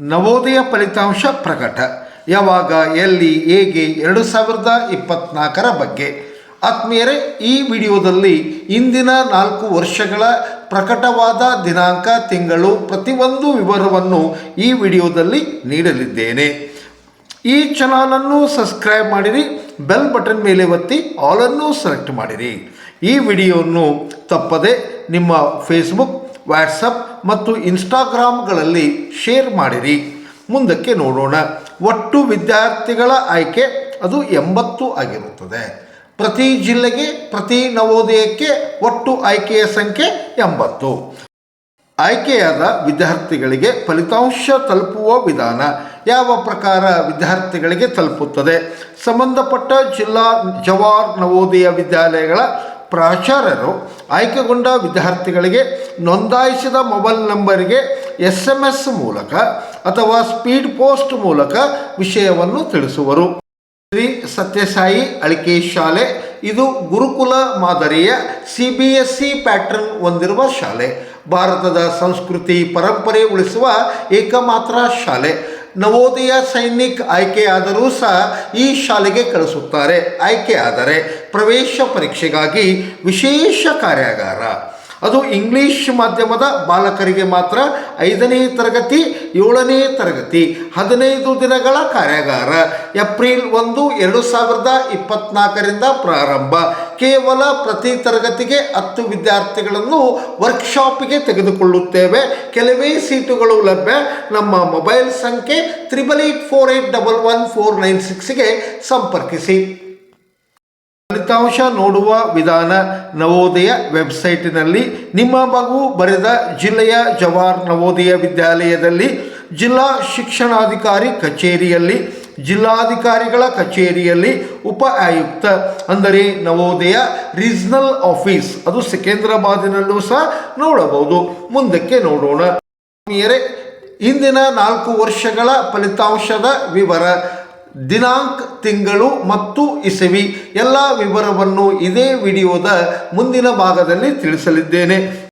ನವೋದಯ ಫಲಿತಾಂಶ ಪ್ರಕಟ. ಯಾವಾಗ, ಎಲ್ಲಿ, ಹೇಗೆ ಎರಡು ಸಾವಿರದ ಇಪ್ಪತ್ನಾಲ್ಕರ ಬಗ್ಗೆ. ಆತ್ಮೀಯರೇ, ಈ ವಿಡಿಯೋದಲ್ಲಿ ಇಂದಿನ ನಾಲ್ಕು ವರ್ಷಗಳ ಪ್ರಕಟವಾದ ದಿನಾಂಕ ತಿಂಗಳು ಪ್ರತಿಯೊಂದು ವಿವರವನ್ನು ಈ ವಿಡಿಯೋದಲ್ಲಿ ನೀಡಲಿದ್ದೇನೆ. ಈ ಚಾನಲನ್ನು ಸಬ್ಸ್ಕ್ರೈಬ್ ಮಾಡಿರಿ, ಬೆಲ್ ಬಟನ್ ಮೇಲೆ ಒತ್ತಿ ಆಲನ್ನು ಸೆಲೆಕ್ಟ್ ಮಾಡಿರಿ. ಈ ವಿಡಿಯೋವನ್ನು ತಪ್ಪದೆ ನಿಮ್ಮ ಫೇಸ್ಬುಕ್ ವಾಟ್ಸಪ್ ಮತ್ತು ಇನ್ಸ್ಟಾಗ್ರಾಮ್ಗಳಲ್ಲಿ ಶೇರ್ ಮಾಡಿರಿ. ಮುಂದಕ್ಕೆ ನೋಡೋಣ. ಒಟ್ಟು ವಿದ್ಯಾರ್ಥಿಗಳ ಆಯ್ಕೆ ಅದು ಎಂಬತ್ತು ಆಗಿರುತ್ತದೆ. ಪ್ರತಿ ಜಿಲ್ಲೆಗೆ ಪ್ರತಿ ನವೋದಯಕ್ಕೆ ಒಟ್ಟು ಆಯ್ಕೆಯ ಸಂಖ್ಯೆ ಎಂಬತ್ತು. ಆಯ್ಕೆಯಾದ ವಿದ್ಯಾರ್ಥಿಗಳಿಗೆ ಫಲಿತಾಂಶ ತಲುಪುವ ವಿಧಾನ ಯಾವ ಪ್ರಕಾರ ವಿದ್ಯಾರ್ಥಿಗಳಿಗೆ ತಲುಪುತ್ತದೆ? ಸಂಬಂಧಪಟ್ಟ ಜಿಲ್ಲಾ ಜವಾಹರ್ ನವೋದಯ ವಿದ್ಯಾಲಯಗಳ ಪ್ರಾಚಾರ್ಯರು ಆಯ್ಕೆಗೊಂಡ ವಿದ್ಯಾರ್ಥಿಗಳಿಗೆ ನೋಂದಾಯಿಸಿದ ಮೊಬೈಲ್ ನಂಬರಿಗೆ ಎಸ್ ಎಂ ಎಸ್ ಮೂಲಕ ಅಥವಾ ಸ್ಪೀಡ್ ಪೋಸ್ಟ್ ಮೂಲಕ ವಿಷಯವನ್ನು ತಿಳಿಸುವರು. ಶ್ರೀ ಸತ್ಯಸಾಯಿ ಅಳಿಕೆ ಶಾಲೆ, ಇದು ಗುರುಕುಲ ಮಾದರಿಯ C B S C pattern ಹೊಂದಿರುವ ಶಾಲೆ. ಭಾರತದ ಸಂಸ್ಕೃತಿ ಪರಂಪರೆ ಉಳಿಸುವ ಏಕಮಾತ್ರ ಶಾಲೆ. ನವೋದಯ ಸೈನಿಕ್ ಆಯ್ಕೆಯಾದರೂ ಸಹ ಈ ಶಾಲೆಗೆ ಕಳಿಸುತ್ತಾರೆ. ಆಯ್ಕೆಯಾದರೆ ಪ್ರವೇಶ ಪರೀಕ್ಷೆಗಾಗಿ ವಿಶೇಷ ಕಾರ್ಯಾಗಾರ. ಅದು ಇಂಗ್ಲಿಷ್ ಮಾಧ್ಯಮದ ಬಾಲಕರಿಗೆ ಮಾತ್ರ ಐದನೇ ತರಗತಿ, ಏಳನೇ ತರಗತಿ, ಹದಿನೈದು ದಿನಗಳ ಕಾರ್ಯಾಗಾರ. ಏಪ್ರಿಲ್ ಒಂದು, ಎರಡು ಸಾವಿರದ ಇಪ್ಪತ್ತ್ನಾಲ್ಕರಿಂದ ಪ್ರಾರಂಭ. ಕೇವಲ ಪ್ರತಿ ತರಗತಿಗೆ ಹತ್ತು ವಿದ್ಯಾರ್ಥಿಗಳನ್ನು ವರ್ಕ್ಶಾಪಿಗೆ ತೆಗೆದುಕೊಳ್ಳುತ್ತೇವೆ. ಕೆಲವೇ ಸೀಟುಗಳು ಲಭ್ಯ. ನಮ್ಮ ಮೊಬೈಲ್ ಸಂಖ್ಯೆ triple eight four eight double one four nine ಸಿಕ್ಸ್ಗೆ ಸಂಪರ್ಕಿಸಿ. ಫಲಿತಾಂಶ ನೋಡುವ ವಿಧಾನ ನವೋದಯ ವೆಬ್ಸೈಟಿನಲ್ಲಿ ನಿಮ್ಮ ಮಗು ಬರೆದ ಜಿಲ್ಲೆಯ ಜವಾಹರ್ ನವೋದಯ ವಿದ್ಯಾಲಯದಲ್ಲಿ ಜಿಲ್ಲಾ ಶಿಕ್ಷಣಾಧಿಕಾರಿ ಕಚೇರಿಯಲ್ಲಿ ಜಿಲ್ಲಾಧಿಕಾರಿಗಳ ಕಚೇರಿಯಲ್ಲಿ ಉಪ ಆಯುಕ್ತ, ಅಂದರೆ ನವೋದಯ ರೀಜ್ನಲ್ ಆಫೀಸ್. ಅದು ಸಿಕಂದ್ರಾಬಾದಿನಲ್ಲೂ ಸಹ ನೋಡಬಹುದು. ಮುಂದಕ್ಕೆ ನೋಡೋಣ. ಇಂದಿನ ನಾಲ್ಕು ವರ್ಷಗಳ ಫಲಿತಾಂಶದ ವಿವರ. ದಿನಾಂಕ, ತಿಂಗಳು ಮತ್ತು ಇಸವಿ. ಎಲ್ಲ ವಿವರವನ್ನು ಇದೇ ವಿಡಿಯೋದ ಮುಂದಿನ ಭಾಗದಲ್ಲಿ ತಿಳಿಸಲಿದ್ದೇನೆ.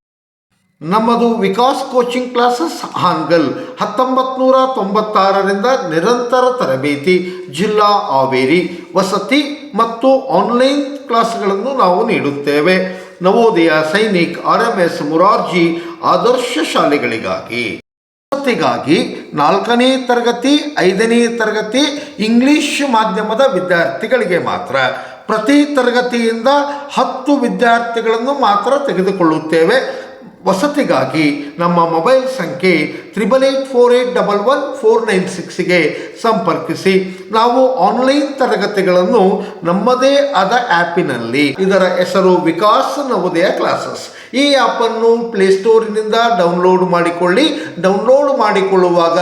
ನಮ್ಮದು ವಿಕಾಸ್ ಕೋಚಿಂಗ್ ಕ್ಲಾಸಸ್, ಹಾನ್ಗಲ್. ಹತ್ತೊಂಬತ್ತು ನೂರ ತೊಂಬತ್ತಾರರಿಂದ ನಿರಂತರ ತರಬೇತಿ, ಜಿಲ್ಲಾ ಹಾವೇರಿ, ವಸತಿ ಮತ್ತು ಆನ್ಲೈನ್ ಕ್ಲಾಸ್ಗಳನ್ನು ನಾವು ನೀಡುತ್ತೇವೆ. Navodaya Sainik R M S Morarji Adarsh ಶಾಲೆಗಳಿಗಾಗಿ. ವಸತಿಗಾಗಿ ನಾಲ್ಕನೇ ತರಗತಿ, ಐದನೇ ತರಗತಿ ಇಂಗ್ಲಿಷ್ ಮಾಧ್ಯಮದ ವಿದ್ಯಾರ್ಥಿಗಳಿಗೆ ಮಾತ್ರ. ಪ್ರತಿ ತರಗತಿಯಿಂದ ಹತ್ತು ವಿದ್ಯಾರ್ಥಿಗಳನ್ನು ಮಾತ್ರ ತೆಗೆದುಕೊಳ್ಳುತ್ತೇವೆ. ವಸತಿಗಾಗಿ ನಮ್ಮ ಮೊಬೈಲ್ ಸಂಖ್ಯೆ triple eight four eight double one four nine ಸಿಕ್ಸ್ಗೆ ಸಂಪರ್ಕಿಸಿ. ನಾವು ಆನ್ಲೈನ್ ತರಗತಿಗಳನ್ನು ನಮ್ಮದೇ ಆದ ಆ್ಯಪಿನಲ್ಲಿ. ಇದರ ಹೆಸರು ವಿಕಾಸ್ ನವೋದಯ ಕ್ಲಾಸಸ್. ಈ ಆ್ಯಪನ್ನು ಪ್ಲೇಸ್ಟೋರಿನಿಂದ ಡೌನ್ಲೋಡ್ ಮಾಡಿಕೊಳ್ಳಿ. ಡೌನ್ಲೋಡ್ ಮಾಡಿಕೊಳ್ಳುವಾಗ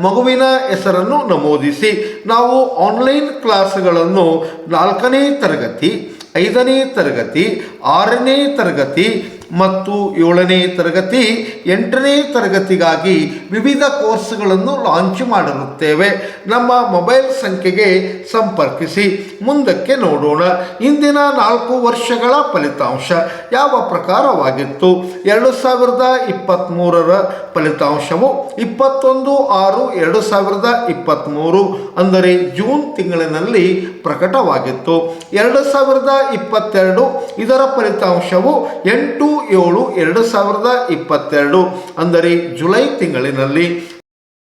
ಮಗುವಿನ ಹೆಸರನ್ನು ನಮೂದಿಸಿ. ನಾವು ಆನ್ಲೈನ್ ಕ್ಲಾಸ್ಗಳನ್ನು ನಾಲ್ಕನೇ ತರಗತಿ, ಐದನೇ ತರಗತಿ, ಆರನೇ ತರಗತಿ ಮತ್ತು ಏಳನೇ ತರಗತಿ, ಎಂಟನೇ ತರಗತಿಗಾಗಿ ವಿವಿಧ ಕೋರ್ಸ್ಗಳನ್ನು ಲಾಂಚ್ ಮಾಡಿರುತ್ತೇವೆ. ನಮ್ಮ ಮೊಬೈಲ್ ಸಂಖ್ಯೆಗೆ ಸಂಪರ್ಕಿಸಿ. ಮುಂದಕ್ಕೆ ನೋಡೋಣ. ಇಂದಿನ ನಾಲ್ಕು ವರ್ಷಗಳ ಫಲಿತಾಂಶ ಯಾವ ಪ್ರಕಾರವಾಗಿತ್ತು? ಎರಡು ಸಾವಿರದ ಇಪ್ಪತ್ತ್ಮೂರರ ಫಲಿತಾಂಶವು ಇಪ್ಪತ್ತೊಂದು ಆರು ಎರಡು ಸಾವಿರದ ಇಪ್ಪತ್ತ್ಮೂರು ಅಂದರೆ ಜೂನ್ ತಿಂಗಳಿನಲ್ಲಿ ಪ್ರಕಟವಾಗಿತ್ತು. ಎರಡು ಸಾವಿರದ ಇಪ್ಪತ್ತೆರಡು, ಇದರ ಫಲಿತಾಂಶವು ಎಂಟು ಏಳು, ಎರಡು ಸಾವಿರದ ಇಪ್ಪತ್ತೆರಡು, ಅಂದರೆ ಜುಲೈ ತಿಂಗಳಿನಲ್ಲಿ.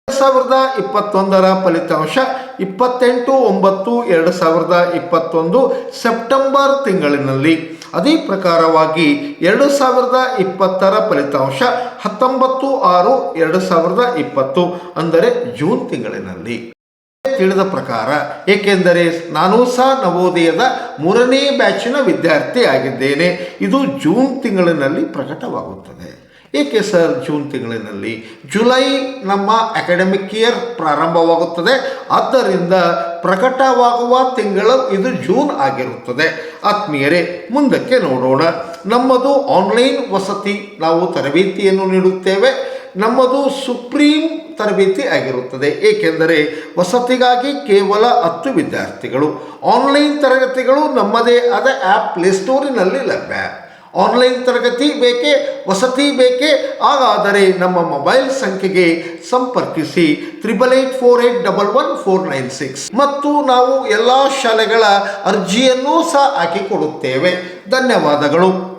ಎರಡು ಸಾವಿರದ ಇಪ್ಪತ್ತೊಂದರ ಫಲಿತಾಂಶ ಇಪ್ಪತ್ತೆಂಟು, ಒಂಬತ್ತು, ಎರಡು ಸಾವಿರದ ಇಪ್ಪತ್ತೊಂದು ಸೆಪ್ಟೆಂಬರ್ ತಿಂಗಳಿನಲ್ಲಿ. ಅದೇ ಪ್ರಕಾರವಾಗಿ ಎರಡು ಸಾವಿರದ ಇಪ್ಪತ್ತರ ಫಲಿತಾಂಶ ಹತ್ತೊಂಬತ್ತು ಆರು, ಎರಡು ಸಾವಿರದ ಇಪ್ಪತ್ತು, ಅಂದರೆ ಜೂನ್ ತಿಂಗಳಿನಲ್ಲಿ. ತಿಳಿದ ಪ್ರಕಾರ, ಏಕೆಂದರೆ ನಾನು ಸಹ ನವೋದಯದ ಮೂರನೇ ಬ್ಯಾಚಿನ ವಿದ್ಯಾರ್ಥಿ ಆಗಿದ್ದೇನೆ. ಇದು ಜೂನ್ ತಿಂಗಳಿನಲ್ಲಿ ಪ್ರಕಟವಾಗುತ್ತದೆ. ಏಕೆ ಸರ್ ಜೂನ್ ತಿಂಗಳಿನಲ್ಲಿ? ಜುಲೈ ನಮ್ಮ ಅಕಾಡೆಮಿಕ್ ಇಯರ್ ಪ್ರಾರಂಭವಾಗುತ್ತದೆ. ಆದ್ದರಿಂದ ಪ್ರಕಟವಾಗುವ ತಿಂಗಳು ಇದು ಜೂನ್ ಆಗಿರುತ್ತದೆ. ಆತ್ಮೀಯರೇ, ಮುಂದಕ್ಕೆ ನೋಡೋಣ. ನಮ್ಮದು ಆನ್ಲೈನ್ ವಸತಿ ನಾವು ತರಬೇತಿಯನ್ನು ನೀಡುತ್ತೇವೆ. ನಮ್ಮದು ಸುಪ್ರೀಂ ತರಬೇತಿ ಆಗಿರುತ್ತದೆ. ಏಕೆಂದರೆ ವಸತಿಗಾಗಿ ಕೇವಲ ಹತ್ತು ವಿದ್ಯಾರ್ಥಿಗಳು. ಆನ್ಲೈನ್ ತರಗತಿಗಳು ನಮ್ಮದೇ ಆದ ಆ್ಯಪ್ ಪ್ಲೇಸ್ಟೋರಿನಲ್ಲಿ ಲಭ್ಯ. ಆನ್ಲೈನ್ ತರಗತಿ ಬೇಕೇ, ವಸತಿ ಬೇಕೇ, ಹಾಗಾದರೆ ನಮ್ಮ ಮೊಬೈಲ್ ಸಂಖ್ಯೆಗೆ ಸಂಪರ್ಕಿಸಿ triple eight four eight double one four nine six. ಮತ್ತು ನಾವು ಎಲ್ಲ ಶಾಲೆಗಳ ಅರ್ಜಿಯನ್ನೂ ಸಹ ಹಾಕಿಕೊಡುತ್ತೇವೆ. ಧನ್ಯವಾದಗಳು.